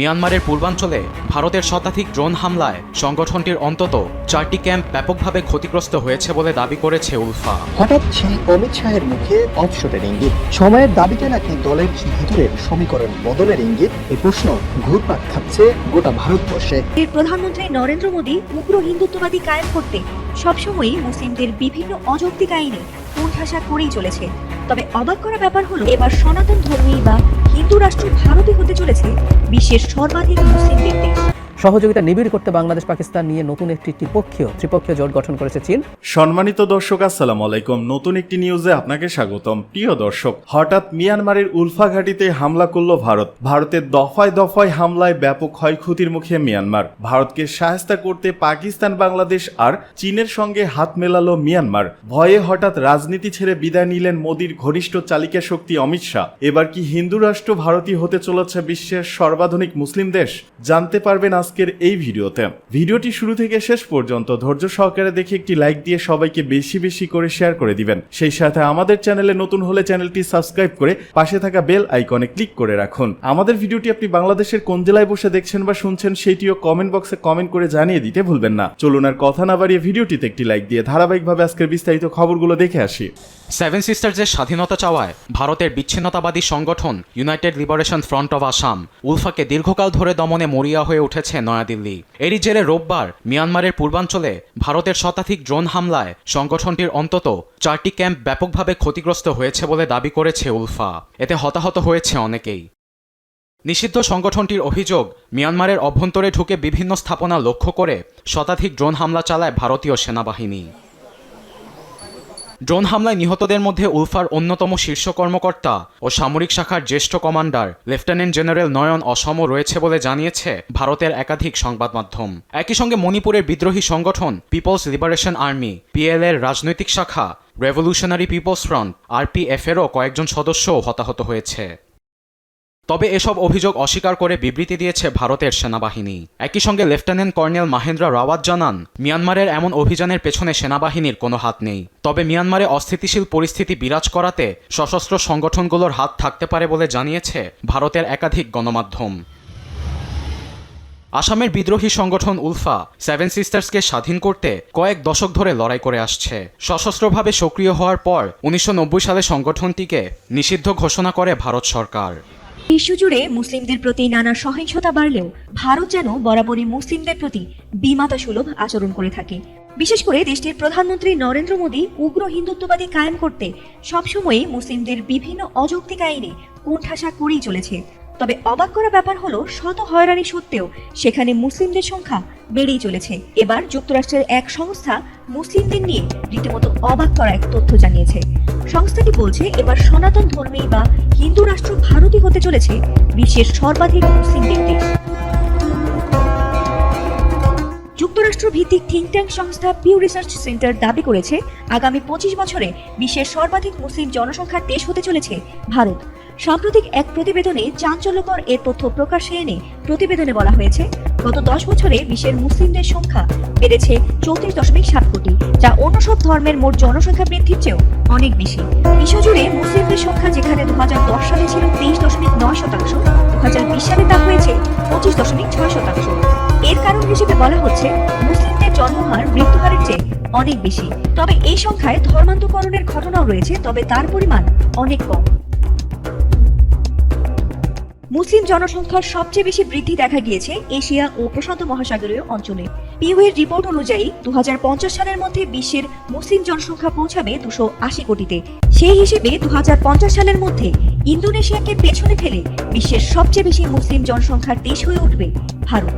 মিয়ানমারের পূর্বাঞ্চলে ভারতের শতাধিক ড্রোন হামলায় সংগঠনটির অন্তত চারটি ক্যাম্প ব্যাপকভাবে ক্ষতিগ্রস্ত হয়েছে বলে দাবি করেছে উলফা। হঠাৎ সেই অমিত শাহের মুখে অপসরের ইঙ্গিত। সময়ের দাবিতে নাকি দলের ভিতরের সমীকরণ বদলের ইঙ্গিত? এই প্রশ্ন ঘুরপাক খাচ্ছে গোটা ভারতবর্ষে। এর প্রধানমন্ত্রী নরেন্দ্র মোদী উগ্র হিন্দুত্ববাদী কায়েম করতে সবসময়ই মুসলিমদের বিভিন্ন অযৌক্তিক আইনে কোণঠাসা করেই চলেছে। তবে অবাক করা ব্যাপার হলো, এবার সনাতন ধর্মী বা হিন্দু রাষ্ট্র ভারতে হতে চলেছে বিশ্বের সর্বাধিক মুসলিম দেশ সহযোগিতা নিবিড় করতে বাংলাদেশ পাকিস্তান নিয়ে নতুন একটি ত্রিপক্ষীয় ত্রিপক্ষীয় জোট গঠন করেছে চীন। সম্মানিত দর্শক, আসসালামু আলাইকুম। নতুন একটি নিউজে আপনাকে স্বাগতম। প্রিয় দর্শক, হঠাৎ মিয়ানমারের উলফা ঘাটিতে হামলা করল ভারত। ভারতের দফায় দফায় হামলায় ব্যাপক ক্ষয়ক্ষতির মুখে মিয়ানমার। ভারতকে সাহায্য করতে পাকিস্তান, বাংলাদেশ আর চীনের সঙ্গে হাত মেলালো মিয়ানমার। ভয়ে হঠাৎ রাজনীতি ছেড়ে বিদায় নিলেন মোদীর ঘনিষ্ঠ চালিকা শক্তি অমিত শাহ। এবার কি হিন্দু রাষ্ট্র ভারতই হতে চলেছে বিশ্বের সর্বাধুনিক মুসলিম দেশ? জানতে পারবেন আজকের এই ভিডিওতে। ভিডিওটি শুরু থেকে শেষ পর্যন্ত ধৈর্য সহকারে দেখে একটি লাইক দিয়ে সবাইকে বেশি বেশি করে শেয়ার করে দিবেন। সেই সাথে আমাদের চ্যানেলে নতুন হলে চ্যানেলটি সাবস্ক্রাইব করে পাশে থাকা বেল আইকনে ক্লিক করে রাখুন। আমাদের ভিডিওটি আপনি বাংলাদেশের কোন জেলায় বসে দেখছেন বা শুনছেন সেটিও কমেন্ট বক্সে কমেন্ট করে জানিয়ে দিতে ভুলবেন না। চলুন আর কথা না বাড়িয়ে ভিডিওটিতে একটি লাইক দিয়ে ধারাবাহিকভাবে আজকের বিস্তারিত খবরগুলো দেখে আসি। সেভেন সিস্টার্সের স্বাধীনতা চাওয়ায় ভারতের বিচ্ছিন্নতাবাদী সংগঠন United Liberation Front of Assam উলফাকে দীর্ঘকাল ধরে দমনে মরিয়া হয়ে উঠেছে নয়াদিল্লি। এরই জেরে রোববার মিয়ানমারের পূর্বাঞ্চলে ভারতের শতাধিক ড্রোন হামলায় সংগঠনটির অন্তত চারটি ক্যাম্প ব্যাপকভাবে ক্ষতিগ্রস্ত হয়েছে বলে দাবি করেছে উলফা। এতে হতাহত হয়েছে অনেকেই। নিষিদ্ধ সংগঠনটির অভিযোগ, মিয়ানমারের অভ্যন্তরে ঢুকে বিভিন্ন স্থাপনা লক্ষ্য করে শতাধিক ড্রোন হামলা চালায় ভারতীয় সেনাবাহিনী। ড্রোন হামলায় নিহতদের মধ্যে উলফার অন্যতম শীর্ষ কর্মকর্তা ও সামরিক শাখার জ্যেষ্ঠ commander, lieutenant general Nayan Asom রয়েছে বলে জানিয়েছে ভারতের একাধিক সংবাদ মাধ্যম। একই সঙ্গে মণিপুরের বিদ্রোহী সংগঠন পিপলস লিবারেশন আর্মি পিএল এর রাজনৈতিক শাখা, রেভলিউশনারি পিপলস ফ্রন্ট আরপিএফ এরও কয়েকজন সদস্যও হতাহত হয়েছে। তবে এসব অভিযোগ অস্বীকার করে বিবৃতি দিয়েছে ভারতের সেনাবাহিনী। একই সঙ্গে লেফটেন্যান্ট কর্নেল মাহেন্দ্র রাওয়াত জানান, মিয়ানমারের এমন অভিযানের পেছনে সেনাবাহিনীর কোনো হাত নেই। তবে মিয়ানমারে অস্থিতিশীল পরিস্থিতি বিরাজ করাতে সশস্ত্র সংগঠনগুলোর হাত থাকতে পারে বলে জানিয়েছে ভারতের একাধিক গণমাধ্যম। আসামের বিদ্রোহী সংগঠন উলফা সেভেন সিস্টার্সকে স্বাধীন করতে কয়েক দশক ধরে লড়াই করে আসছে। সশস্ত্রভাবে সক্রিয় হওয়ার পর উনিশশো নব্বই সালে সংগঠনটিকে নিষিদ্ধ ঘোষণা করে ভারত সরকার। বিশ্বজুড়ে মুসলিমদের প্রতি নানা সহিংসতা বাড়লেও ভারত যেন বরাবরই মুসলিমদের প্রতি বিমাতা সুলভ আচরণ করে থাকে। বিশেষ করে দেশটির প্রধানমন্ত্রী নরেন্দ্র মোদী উগ্র হিন্দুত্ববাদী কায়েম করতে সবসময়ই মুসলিমদের বিভিন্ন অযৌক্তিক আইনে কোণঠাসা করেই চলেছে। তবে অবাক করা ব্যাপার হলো, শত হয়রানি সত্ত্বেও সেখানে মুসলিমদের সংখ্যা বেড়েই চলেছে। এবার যুক্তরাষ্ট্রের এক সংস্থা মুসলিমদের নিয়ে রীতিমতো অবাক করা এক তথ্য জানিয়েছে। সংস্থাটি বলছে, এবার সনাতন ধর্মী বা হিন্দু রাষ্ট্র ভারতই হতে চলেছে বিশ্বের সর্বাধিক মুসলিমদের দেশ। যুক্তরাষ্ট্র ভিত্তিক থিঙ্ক ট্যাঙ্ক সংস্থা পিউ রিসার্চ সেন্টার দাবি করেছে, আগামী পঁচিশ বছরে বিশ্বের সর্বাধিক মুসলিম জনসংখ্যার দেশ হতে চলেছে ভারত। সাম্প্রতিক এক প্রতিবেদনে চাঞ্চল্যকর এর তথ্য প্রকাশ্যে এনে প্রতিবেদনে বলা হয়েছে, গত দশ বছরে বিশ্বের মুসলিমদের সংখ্যা বেড়েছে চৌত্রিশ দশমিক সাত কোটি, যা অন্য সব ধর্মের মোট জনসংখ্যা বৃদ্ধির চেয়েও অনেক বেশি। বিশ্বজুড়ে মুসলিমদের সংখ্যা যেখানে দু সালে ছিল তেইশ দশমিক নয় শতাংশ দু হাজার বিশ সালে তা হয়েছে পঁচিশ দশমিক ছয় শতাংশ। এর কারণ হিসেবে বলা হচ্ছে, মুসলিমদের জন্মহার মৃত্যুহারের চেয়ে অনেক বেশি। তবে এই সংখ্যায় ধর্মান্তকরণের ঘটনাও রয়েছে, তবে তার পরিমাণ অনেক কম। মুসলিম জনসংখ্যার সবচেয়ে বেশি বৃদ্ধি দেখা গিয়েছে এশিয়া ও প্রশান্ত মহাসাগরীয় অঞ্চলে। পিউ এর রিপোর্ট অনুযায়ী দু হাজার পঞ্চাশ সালের মধ্যে বিশ্বের মুসলিম জনসংখ্যা পৌঁছাবে দুশো আশি কোটিতে। সেই হিসেবে দু হাজার পঞ্চাশ সালের মধ্যে ইন্দোনেশিয়াকে পেছনে ফেলে বিশ্বের সবচেয়ে বেশি মুসলিম জনসংখ্যার দেশ হয়ে উঠবে ভারত।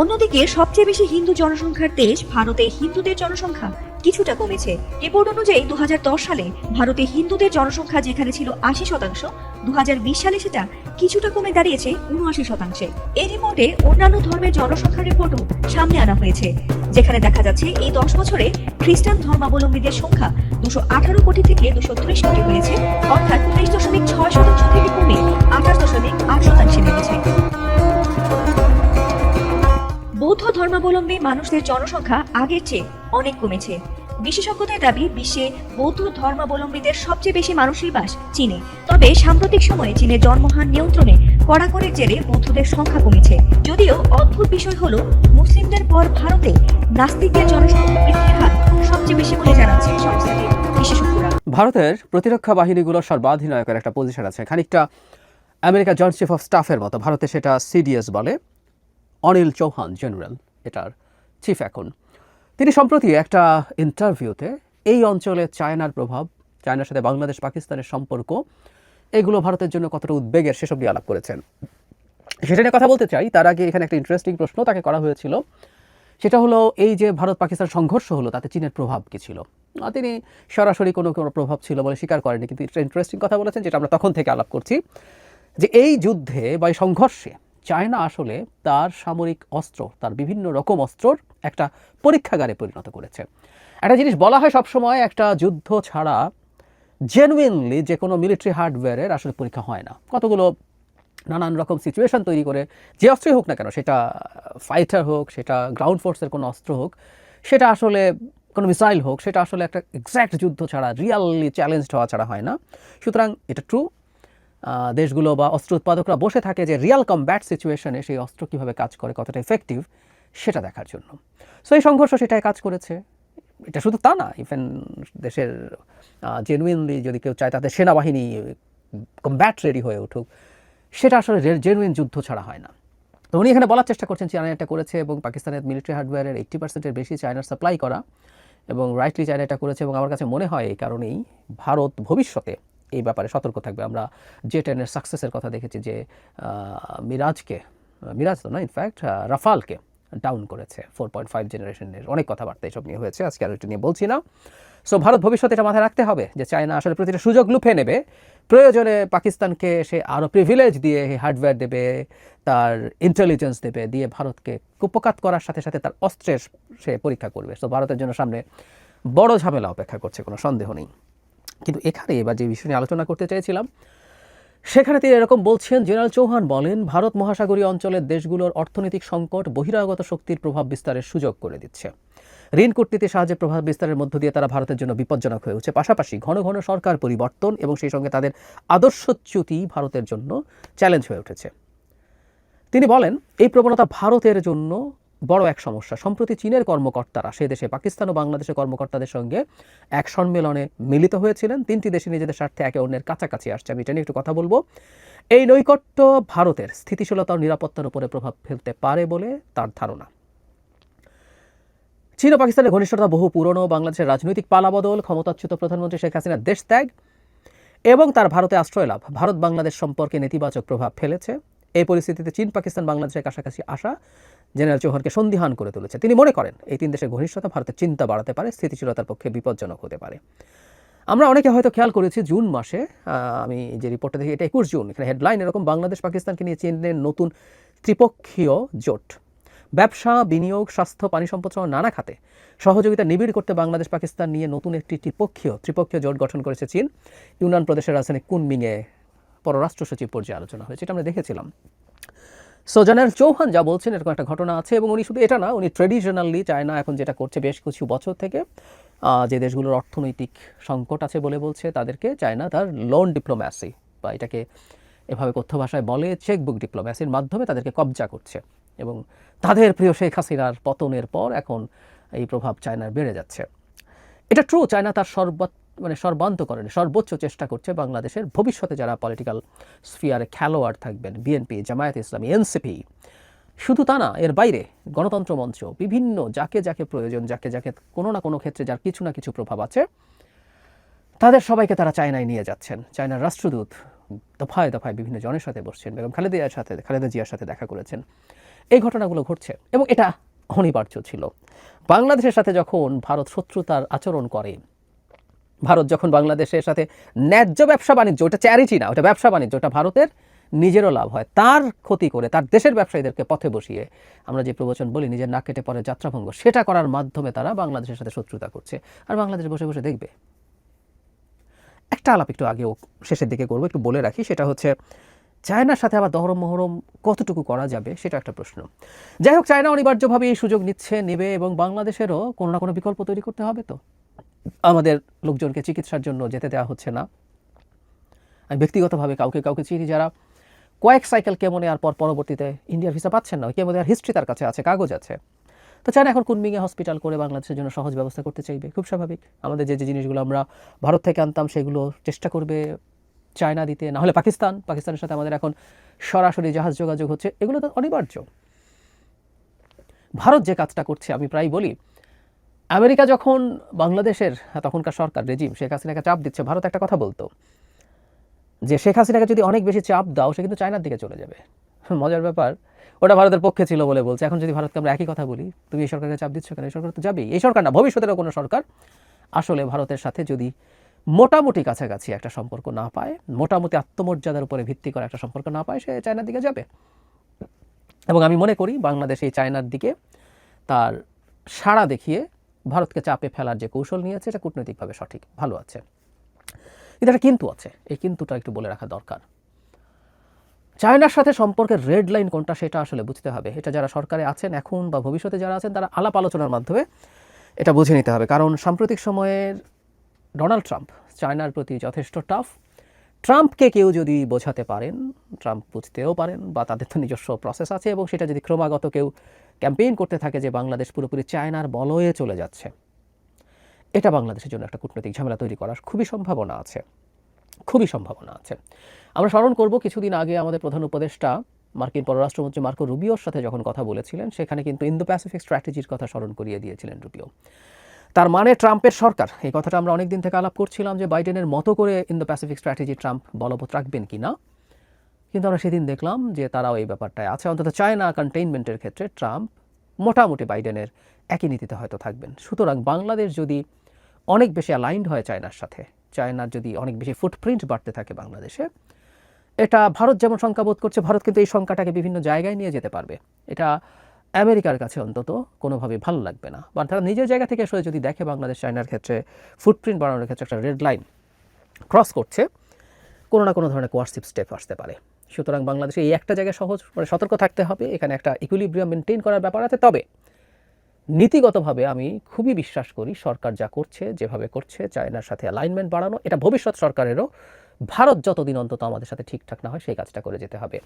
অন্যদিকে সবচেয়ে বেশি হিন্দু জনসংখ্যার দেশ ভারতে হিন্দুদের জনসংখ্যা কিছুটা কমেছে। রিপোর্ট অনুযায়ী দু হাজার দশ সালে ভারতে হিন্দুদের জনসংখ্যা যেখানে ছিল আশি শতাংশ, দুহাজার বিশ সালে সেটা কিছুটা কমে দাঁড়িয়েছে উনআশি শতাংশে। এই রিপোর্টে অন্যান্য ধর্মের জনসংখ্যার রিপোর্টও সামনে আনা হয়েছে, যেখানে দেখা যাচ্ছে এই দশ বছরে খ্রিস্টান ধর্মাবলম্বীদের সংখ্যা দুশো আঠারো কোটি থেকে দুশো ত্রিশ কোটি হয়েছে, অর্থাৎ ত্রিশ দশমিক ছয় শতাংশ থেকে কমে আঠাশ দশমিক আট শতাংশে নেমেছে। বৌদ্ধ ধর্মাবলম্বী মানুষদের জনসংখ্যা আগের চেয়ে অনেক কমেছে। বিশেষজ্ঞদের দাবি, বিশ্বে বৌদ্ধ ধর্মাবলম্বীদের সবচেয়ে বেশি মানুষই বাস চীনে। তবে সাম্প্রতিক সময়ে চীনের জন্মহার নিয়ন্ত্রণে কড়াকড়ির জেরে বৌদ্ধদের সংখ্যা কমেছে। যদিও অদ্ভুত বিষয় হলো, মুসলিমদের পর ভারতে নাস্তিকদের জনসংখ্যা বৃদ্ধির হার সবচেয়ে বেশি বলে জানাচ্ছে ভারতের প্রতিরক্ষা বাহিনীগুলোর সর্বাধিনায়কের একটা পজিশন আছে। খানিকটা আমেরিকা জয়েন্ট চিফ অফ স্টাফের মতো। ভারতে সেটা সিডিএস বলে। অনিল চৌহান, জেনারেল, এটার চিফ এখন। তিনি সম্প্রতি একটা ইন্টারভিউতে এই অঞ্চলে চায়নার প্রভাব, চায়নার সাথে বাংলাদেশ পাকিস্তানের সম্পর্ক, এগুলো ভারতের জন্য কতটা উদ্বেগের সেসব নিয়ে আলাপ করেছেন। সেটা নিয়ে কথা বলতে চাই, তার আগে এখানে একটা ইন্টারেস্টিং প্রশ্ন তাকে করা হয়েছিল। সেটা হলো, এই যে ভারত পাকিস্তান সংঘর্ষ হলো, তাতে চীনের প্রভাব কী ছিল? তিনি সরাসরি কোনো কোনো প্রভাব ছিল বলে স্বীকার করেনি কিন্তু ইন্টারেস্টিং কথা বলেছেন, যেটা আমরা তখন থেকে আলাপ করছি, যে এই যুদ্ধে বা এই সংঘর্ষে চায়না আসলে তার সামরিক অস্ত্র, তার বিভিন্ন রকম অস্ত্রর একটা পরীক্ষাগারে পরিণত করেছে। একটা জিনিস বলা হয় সবসময়, একটা যুদ্ধ ছাড়া জেনুইনলি যে কোনো মিলিটারি হার্ডওয়্যারের আসলে পরীক্ষা হয় না। কতগুলো নানান রকম সিচুয়েশন তৈরি করে, যে অস্ত্রই হোক না কেন, সেটা ফাইটার হোক, সেটা গ্রাউন্ড ফোর্সের কোনো অস্ত্র হোক, সেটা আসলে কোনো মিসাইল হোক, সেটা আসলে একটা এক্স্যাক্ট যুদ্ধ ছাড়া রিয়ালি চ্যালেঞ্জড হওয়া ছাড়া হয় না। সুতরাং এটা ট্রু দেশগুলো বা অস্ত্র উৎপাদকরা বসে থাকে যে রিয়াল কমব্যাট সিচুয়েশনে সেই অস্ত্র কীভাবে কাজ করে, কতটা এফেক্টিভ সেটা দেখার জন্য। সো এই সংঘর্ষ সেটাই কাজ করেছে। এটা শুধু তা না ইভেন দেশের জেনুইনলি যদি কেউ চায় তাদের সেনাবাহিনী কমব্যাট রেডি হয়ে উঠুক, সেটা আসলে জেনুইন যুদ্ধ ছাড়া হয় না। তো উনি এখানে বলার চেষ্টা করছেন চায়না এটা করেছে এবং পাকিস্তানের মিলিটারি হার্ডওয়্যারের এইট্টি পার্সেন্টের বেশি চায়নার সাপ্লাই করা এবং রাইটলি চায়না এটা করেছে এবং আমার কাছে মনে হয় এই কারণেই ভারত ভবিষ্যতে এই ব্যাপারে সতর্ক থাকবে। আমরা জে টেনের সাকসেসের কথা দেখেছি যে মিরাজকে, মিরাজ তো না ইনফ্যাক্ট রাফালকে ডাউন করেছে। ফোর পয়েন্ট ফাইভ জেনারেশনের অনেক কথাবার্তা এসব নিয়ে হয়েছে। আজকে আর নিয়ে বলছি না। সো ভারত ভবিষ্যতে এটা মাথায় রাখতে হবে যে, চায়না আসলে প্রতিটা সুযোগ লুফে নেবে। প্রয়োজনে পাকিস্তানকে সে আরও প্রিভিলেজ দিয়ে হার্ডওয়্যার দেবে, তার ইন্টেলিজেন্স দেবে, দিয়ে ভারতকে কুপকাত করার সাথে সাথে তার অস্ত্রের সে পরীক্ষা করবে। সো ভারতের জন্য সামনে বড় ঝামেলা অপেক্ষা করছে, কোনো সন্দেহ নেই। কিন্তু এখানে এবার যে বিষয় নিয়ে আলোচনা করতে চাইছিলাম সেখানে তিনি এরকম বলছেন, জেনারেল চৌহান বলেন, ভারত মহাসাগরীয় অঞ্চলের দেশগুলোর অর্থনৈতিক সংকট বহিরাগত শক্তির প্রভাব বিস্তারের সুযোগ করে দিচ্ছে। ঋণ কূটনীতি সাহায্যে প্রভাব বিস্তারের মধ্য দিয়ে তারা ভারতের জন্য বিপজ্জনক হয়ে উঠছে। পাশাপাশি ঘন ঘন সরকার পরিবর্তন এবং সেই সঙ্গে তাদের আদর্শচ্যুতি ভারতের জন্য চ্যালেঞ্জ হয়ে উঠেছে। তিনি বলেন, এই প্রবণতা ভারতের জন্য বড় এক সমস্যা। সম্প্রতি চীনের কর্মকর্তারা সে দেশে পাকিস্তান ও বাংলাদেশের কর্মকর্তাদের সঙ্গে এক সম্মেলনে মিলিত হয়েছিলেন। তিনটি দেশে নিজেদের স্বার্থে একে অন্যের কাছাকাছি আসছে। আমি এটা নিয়ে একটু কথা বলব। এই নৈকট্য ভারতের স্থিতিশীলতা ও নিরাপত্তার উপরে প্রভাব ফেলতে পারে বলে তার ধারণা। চীন ও পাকিস্তানের ঘনিষ্ঠতা বহু পুরনো বাংলাদেশের রাজনৈতিক পালাবদল, ক্ষমতাচ্যুত প্রধানমন্ত্রী শেখ হাসিনার দেশ ত্যাগ এবং তার ভারতে আশ্রয় লাভ ভারত বাংলাদেশ সম্পর্কে নেতিবাচক প্রভাব ফেলেছে। এই পরিস্থিতিতে চীন, পাকিস্তান, বাংলাদেশের কাছাকাছি আসা জেনারেল চৌহানকে সন্দিহান করে তুলেছে। তিনি মনে করেন, এই তিন দেশের ঘনিষ্ঠতা ভারতের চিন্তা বাড়াতে পারে, স্থিতিশীলতার পক্ষে বিপজ্জনক হতে পারে। আমরা অনেকে হয়তো খেয়াল করেছি, জুন মাসে আমি যে রিপোর্টটা দেখি, এটা একুশ জুন, এখানে হেডলাইন এরকম, বাংলাদেশ, পাকিস্তানকে নিয়ে চীনের নতুন ত্রিপক্ষীয় জোট। ব্যবসা, বিনিয়োগ, স্বাস্থ্য, পানি সম্পদ সহ নানা খাতে সহযোগিতা নিবিড় করতে বাংলাদেশ, পাকিস্তান নিয়ে নতুন একটি ত্রিপক্ষীয় ত্রিপক্ষীয় জোট গঠন করেছে চীন। ইউনান প্রদেশের রাজধানী কুনমিংয়ে পররাষ্ট্র সচিব পর্যায়ে আলোচনা হয়েছে, এটা আমরা দেখেছিলাম। সো জেনারেল চৌহান যা বলছেন, এরকম একটা ঘটনা আছে এবং উনি শুধু এটা না, উনি ট্রেডিশনালি চায়না এখন যেটা করছে বেশ কিছু বছর থেকে যে দেশগুলোর অর্থনৈতিক সংকট আছে বলে বলছে, তাদেরকে চায়না তার লোন ডিপ্লোম্যাসি বা এটাকে এভাবে কথ্য ভাষায় বলে চেকবুক ডিপ্লোম্যাসির মাধ্যমে তাদেরকে কবজা করছে এবং তাদের প্রিয় শেখ হাসিনার পতনের পর এখন এই প্রভাব চায়নার বেড়ে যাচ্ছে। এটা ট্রু চায়না তার সর্বাত মানে সর্বান্তকরণে সর্বোচ্চ চেষ্টা করছে বাংলাদেশের ভবিষ্যতে যারা পলিটিক্যাল স্ফিয়ারে খেলোয়াড় থাকবেন বিএনপি জামায়াত ইসলামী এনসিপি শুধু তা না, এর বাইরে গণতন্ত্র মঞ্চ বিভিন্ন যাকে যাকে প্রয়োজন, যাকে যাকে কোনো না কোনো ক্ষেত্রে যার কিছু না কিছু প্রভাব আছে, তাদের সবাইকে তারা চায়নায় নিয়ে যাচ্ছেন। চায়নার রাষ্ট্রদূত দফায় দফায় বিভিন্ন জনের সাথে বসছেন, বেগম খালেদা জিয়ার সাথে, খালেদা জিয়ার সাথে দেখা করেছেন। এই ঘটনাগুলো ঘটছে এবং এটা অনিবার্য ছিল। বাংলাদেশের সাথে যখন ভারত শত্রুতার আচরণ করে ভারত যখন বাংলাদেশের সাথে ন্যায্য ব্যবসা বাণিজ্য, ওটা চ্যারিটি না, ওটা ব্যবসা বাণিজ্য, ওটা ভারতের নিজেরও লাভ হয়। তার ক্ষতি করে, তার দেশের ব্যবসায়ীদেরকে পথে বসিয়ে আমরা যে প্রবচন বলি, নিজের নাক কেটে পরে যাত্রাভঙ্গ, সেটা করার মাধ্যমে তারা বাংলাদেশের সাথে শত্রুতা করছে। আর বাংলাদেশ বসে বসে দেখবে। একটা আলাপ একটু আগেও শেষের দিকে করব, একটু বলে রাখি, সেটা হচ্ছে চায়নার সাথে আবার দহরম মহরম কতটুকু করা যাবে, সেটা একটা প্রশ্ন। যাই হোক, চায়না অনিবার্যভাবে এই সুযোগ নিচ্ছে, নেবে, এবং বাংলাদেশেরও কোনো না কোনো বিকল্প তৈরি করতে হবে তো। আমাদের লোকজনকে চিকিৎসার জন্য যেতে দেওয়া হচ্ছে না। আমি ব্যক্তিগতভাবে কাউকে কাউকে চিনি যারা কয়েক সাইকেল কেমো নেওয়ার পর পরবর্তীতে ইন্ডিয়ার ভিসা পাচ্ছেন না। কেমো দেওয়ার হিস্ট্রি তার কাছে আছে, কাগজ আছে। তো চান এখন কুনমিংয়ে হসপিটাল করে বাংলাদেশের জন্য সহজ ব্যবস্থা করতে চাইবে। খুব স্বাভাবিক। আমাদের যে যে জিনিসগুলো আমরা ভারত থেকে আনতাম সেগুলো চেষ্টা করবে চায়না দিতে। না হলে পাকিস্তান। পাকিস্তানের সাথে আমাদের এখন সরাসরি জাহাজ যোগাযোগ হচ্ছে। এগুলো তো অনিবার্য। ভারত যে কাজটা করছে, আমি প্রায় বলি আমেরিকা যখন বাংলাদেশের হ্যাঁ, তখনকার সরকার রেজিম শেখ হাসিনাকে চাপ দিচ্ছে ভারত একটা কথা বলতো যে শেখ হাসিনাকে যদি অনেক বেশি চাপ দাও সে কিন্তু চায়নার দিকে চলে যাবে। মজার ব্যাপার ওটা ভারতের পক্ষে ছিল বলে বলছে। এখন যদি ভারতকে আমরা একই কথা বলি তুমি এই সরকারকে চাপ দিচ্ছ কেন? এই সরকার তো যাবেই। এই সরকার না ভবিষ্যতেরও কোনো সরকার। আসলে ভারতের সাথে যদি মোটামুটি কাছাকাছি একটা সম্পর্ক না পায় মোটামুটি আত্মমর্যাদার উপরে ভিত্তি করে একটা সম্পর্ক না পায় সে চায়নার দিকে যাবে। এবং আমি মনে করি বাংলাদেশ এই চায়নার দিকে তার সাড়া দেখিয়ে ভারতকে চাপে ফেলার যে কৌশল নিয়েছে, এটা কূটনৈতিকভাবে সঠিক। ভালো আছে। কিন্তু একটা কিন্তু আছে। এই কিন্তুটা একটু বলে রাখা দরকার। চায়নার সাথে সম্পর্কের রেড লাইন কোনটা সেটা আসলে বুঝতে হবে। এটা যারা সরকারে আছেন এখন বা ভবিষ্যতে যারা আছেন, তারা আলাপ আলোচনার মাধ্যমে এটা বুঝে নিতে হবে। কারণ সাম্প্রতিক সময়ের ডোনাল্ড ট্রাম্প চায়নার প্রতি যথেষ্ট টাফ ট্রাম্পকে কেউ যদি বোঝাতে পারেন, ট্রাম্প বুঝতেও পারেন বা তাদের তো নিজস্ব প্রসেস আছে এবং সেটা যদি ক্রমাগত কেউ ক্যাম্পেইন করতে থাকে যে বাংলাদেশ পুরোপুরি চায়নার বলয়ে চলে যাচ্ছে। এটা বাংলাদেশের জন্য একটা কূটনৈতিক ঝামেলা তৈরি করার খুবই সম্ভাবনা আছে। খুবই সম্ভাবনা আছে। আমরা স্মরণ করব, কিছুদিন আগে আমাদের প্রধান উপদেষ্টা মার্কিন পররাষ্ট্রমন্ত্রী মার্কো রুবিওর সাথে যখন কথা বলেছিলেন, সেখানে কিন্তু ইন্দো প্যাসিফিক স্ট্র্যাটেজির কথা স্মরণ করিয়ে দিয়েছিলেন রুবিও। তার মানে ট্রাম্পের সরকার, এই কথাটা আমরা অনেক দিন থেকে আলাপ করছিলাম যে বাইডেনের মতো করে ইন্দো প্যাসিফিক স্ট্র্যাটেজি ট্রাম্প বলবৎ রাখবেন কি না কিন্তু আমরা সেদিন দেখলাম যে তারাও এই ব্যাপারটায় আছে। অন্তত চায়না কন্টেইনমেন্টের ক্ষেত্রে ট্রাম্প মোটামুটি বাইডেনের একই নীতিতে হয়তো থাকবেন। সুতরাং বাংলাদেশ যদি অনেক বেশি অ্যালাইন্ড হয় চায়নার সাথে, চায়নার যদি অনেক বেশি ফুটপ্রিন্ট বাড়তে থাকে বাংলাদেশে, এটা ভারত যেমন শঙ্কা বোধ করছে, ভারত কিন্তু এই শঙ্কাটাকে বিভিন্ন জায়গায় নিয়ে যেতে পারবে। এটা আমেরিকার কাছে অন্তত কোনোভাবে ভালো লাগবে না। বা তারা নিজের জায়গা থেকে এসে যদি দেখে বাংলাদেশ চায়নার ক্ষেত্রে ফুটপ্রিন্ট বাড়ানোর ক্ষেত্রে একটা রেড লাইন ক্রস করছে, কোনো না কোনো ধরনের কোয়ার্সিভ স্টেপ আসতে পারে। সুতরাং বাংলাদেশে এই একটা জায়গায় সহজ মানে সতর্ক থাকতে হবে, এখানে একটা ইকুইলিব্রিয়াম মেনটেন করার ব্যাপার আছে। তবে নীতিগতভাবে আমি খুবই বিশ্বাস করি সরকার যা করছে, যেভাবে করছে, চায়নার সাথে অ্যালাইনমেন্ট বাড়ানো, এটা ভবিষ্যৎ সরকারেরও, ভারত যতদিন অন্তত আমাদের সাথে ঠিকঠাক না হয় সেই কাজটা করে যেতে হবে।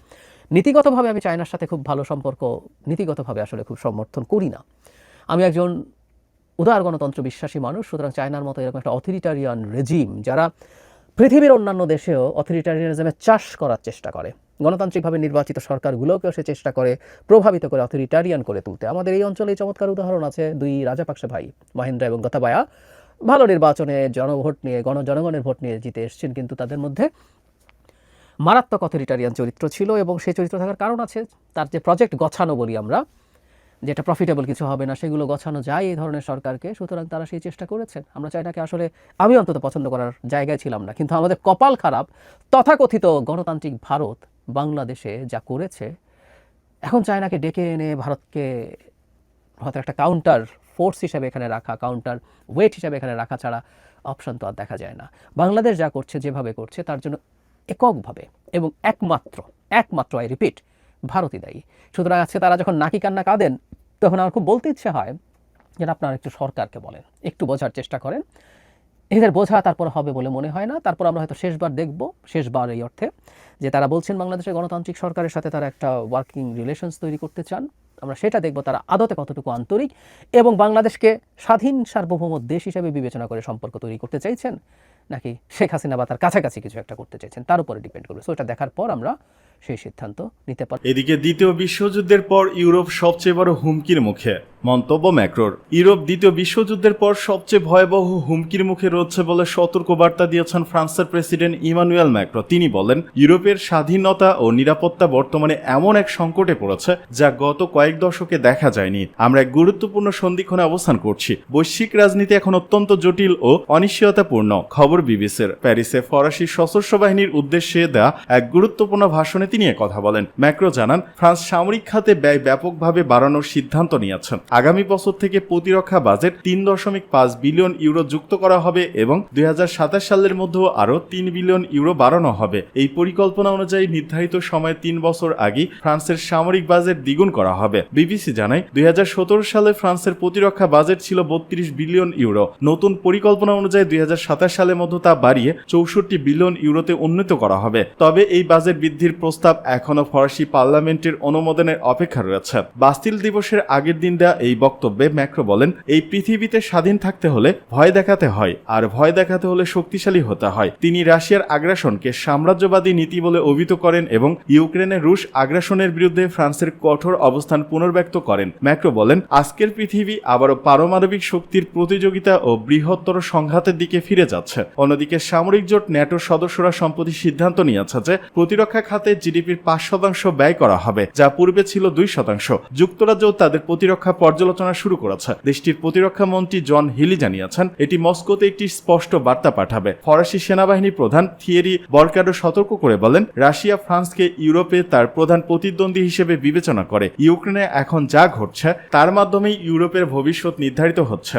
নীতিগতভাবে আমি চায়নার সাথে খুব ভালো সম্পর্ক নীতিগতভাবে আসলে খুব সমর্থন করি না। আমি একজন উদার গণতন্ত্র বিশ্বাসী মানুষ, সুতরাং চায়নার মতো এরকম একটা অথরিটারিয়ান রেজিম যারা পৃথিবীর অন্যান্য দেশেও অথরিটারিয়ানিজমের চাষ করার চেষ্টা করে। গণতান্ত্রিকভাবে নির্বাচিত সরকারগুলোকেও সে চেষ্টা করে, প্রভাবিত করে অথরিটারিয়ান করে তুলতে। আমাদের এই অঞ্চলে চমৎকার উদাহরণ আছে দুই রাজাপাকসে ভাই, মহেন্দ্র এবং গতাবায়া। ভালো নির্বাচনে জনভোট নিয়ে, গণ জনগণের ভোট নিয়ে জিতে এসছেন, কিন্তু তাদের মধ্যে মারাত্মক অথরিটারিয়ান চরিত্র ছিল এবং সেই চরিত্র থাকার কারণ আছে। তার যে প্রজেক্ট গছানো বলি আমরা যেটা প্রফিটেবল কিছু হবে না, সেগুলো গছানো যায় এই ধরনের সরকারকে, সুতরাং তারা সেই চেষ্টা করেছেন। আমরা চাইনাকে আসলে, আমি অন্তত পছন্দ করার জায়গায় ছিলাম না, কিন্তু আমাদের কপাল খারাপ। তথাকথিত গণতান্ত্রিক ভারত বাংলাদেশে যা করেছে, এখন চায়নাকে ডেকে এনে ভারতকে হয়তো একটা কাউন্টার ফোর্স হিসাবে এখানে রাখা কাউন্টার ওয়েট হিসাবে এখানে রাখা ছাড়া অপশন তো আর দেখা যায় না। বাংলাদেশ যা করছে, যেভাবে করছে, তার জন্য এককভাবে এবং একমাত্র একমাত্র আই রিপিট ভারতই দায়ী। সুতরাং আজকে তারা যখন নাকি কান্না কাঁদেন, তখন আমার খুব বলতে ইচ্ছে হয় যে আপনারা একটু সরকারকে বলেন, একটু বোঝার চেষ্টা করেন। এদের বোঝা তারপর হবে বলে মনে হয় না। তারপর আমরা হয়তো শেষবার দেখব, শেষবার এই অর্থে যে তারা বলছেন বাংলাদেশের গণতান্ত্রিক সরকারের সাথে তারা একটা ওয়ার্কিং রিলেশনস তৈরি করতে চান। আমরা সেটা দেখব তারা আদতে কতটুকু আন্তরিক এবং বাংলাদেশকে স্বাধীন সার্বভৌম দেশ হিসেবে বিবেচনা করে সম্পর্ক তৈরি করতে চাইছেন। নাকি শেখ হাসিনা বা তার কাছাকাছি কিছু একটা করতে চাইছেন, তার উপরে ডিপেন্ড করবে। সো এটা দেখার পর আমরা সেই সিদ্ধান্ত নিতে পারি এদিকে দ্বিতীয় বিশ্বযুদ্ধের পর ইউরোপ সবচেয়ে বড় হুমকির মুখে, মন্তব্য ম্যাক্রোর। ইউরোপ দ্বিতীয় বিশ্বযুদ্ধের পর সবচেয়ে ভয়াবহ হুমকির মুখে রয়েছে বলে সতর্ক বার্তা দিয়েছেন ফ্রান্সের প্রেসিডেন্ট ইমানুয়েল ম্যাক্রো। তিনি বলেন, ইউরোপের স্বাধীনতা ও নিরাপত্তা বর্তমানে এমন এক সংকটে পড়েছে যা গত কয়েক দশকে দেখা যায়নি। আমরা এক গুরুত্বপূর্ণ সন্ধিক্ষণে অবস্থান করছি। বৈশ্বিক রাজনীতি এখন অত্যন্ত জটিল ও অনিশ্চয়তাপূর্ণ। খবর বিবিসির। প্যারিসে ফরাসি সশস্ত্র বাহিনীর উদ্দেশ্যে দেয়া এক গুরুত্বপূর্ণ ভাষণে তিনি কথা বলেন। ম্যাক্রো জানান, ফ্রান্স সামরিক খাতে ব্যয় ব্যাপকভাবে বাড়ানোর সিদ্ধান্ত নিয়েছেন। আগামী বছর থেকে প্রতিরক্ষা বাজেট তিন দশমিক পাঁচ বিলিয়ন ইউরো যুক্ত করা হবে এবং দুই সালের মধ্যেও আরও তিন বিলিয়ন ইউরো বাড়ানো হবে। এই পরিকল্পনা অনুযায়ী নির্ধারিত সময়ে তিন বছর আগে ফ্রান্সের সামরিক বাজেট দ্বিগুণ করা হবে। বিবিসি জানায়, দুই হাজার সতেরো সালে ফ্রান্সের প্রতিরক্ষা বাজেট ছিল বত্রিশ বিলিয়ন ইউরো। নতুন পরিকল্পনা অনুযায়ী দুই সালের মধ্যে তা বাড়িয়ে চৌষট্টি বিলিয়ন ইউরোতে উন্নীত করা হবে। তবে এই বাজেট বৃদ্ধির প্রস্তাব এখনও ফরাসি পার্লামেন্টের অনুমোদনের অপেক্ষা রয়েছে। বাস্তিল দিবসের আগের দিন দেওয়া এই বক্তব্যে ম্যাক্রো বলেন, এই পৃথিবীতে স্বাধীন থাকতে হলে ভয় দেখাতে হয়, আর ভয় দেখাতে হলে শক্তিশালী হতে হয়। তিনি রাশিয়ার আগ্রাসনকে সাম্রাজ্যবাদী নীতি বলে অভিহিত করেন এবং ইউক্রেনে রুশ আগ্রাসনের বিরুদ্ধে ফ্রান্সের কঠোর অবস্থান পুনর্ব্যক্ত করেন। ম্যাক্রো বলেন, আজকের পৃথিবী আবারও পারমাণবিক শক্তির প্রতিযোগিতা ও বৃহত্তর সংঘাতের দিকে ফিরে যাচ্ছে। অন্যদিকে সামরিক জোট ন্যাটোর সদস্যরা সম্প্রতি সিদ্ধান্ত নিয়েছে যে প্রতিরক্ষা খাতে জিডিপির পাঁচ শতাংশ ব্যয় করা হবে, যা পূর্বে ছিল দুই শতাংশ। যুক্তরাজ্যও তাদের প্রতিরক্ষা পর্যালোচনা শুরু করেছে। দেশটির প্রতিরক্ষা মন্ত্রী জন হিলি জানিয়েছেন, এটি মস্কোতে একটি স্পষ্ট বার্তা পাঠাবে। ফরাসি সেনাবাহিনী প্রধান থিয়েরি বলকাডো সতর্ক করে বলেন, রাশিয়া ফ্রান্সকে ইউরোপে তার প্রধান প্রতিদ্বন্দ্বী হিসেবে বিবেচনা করে ইউক্রেনে এখন যা ঘটছে, তার মাধ্যমেই ইউরোপের ভবিষ্যৎ নির্ধারিত হচ্ছে।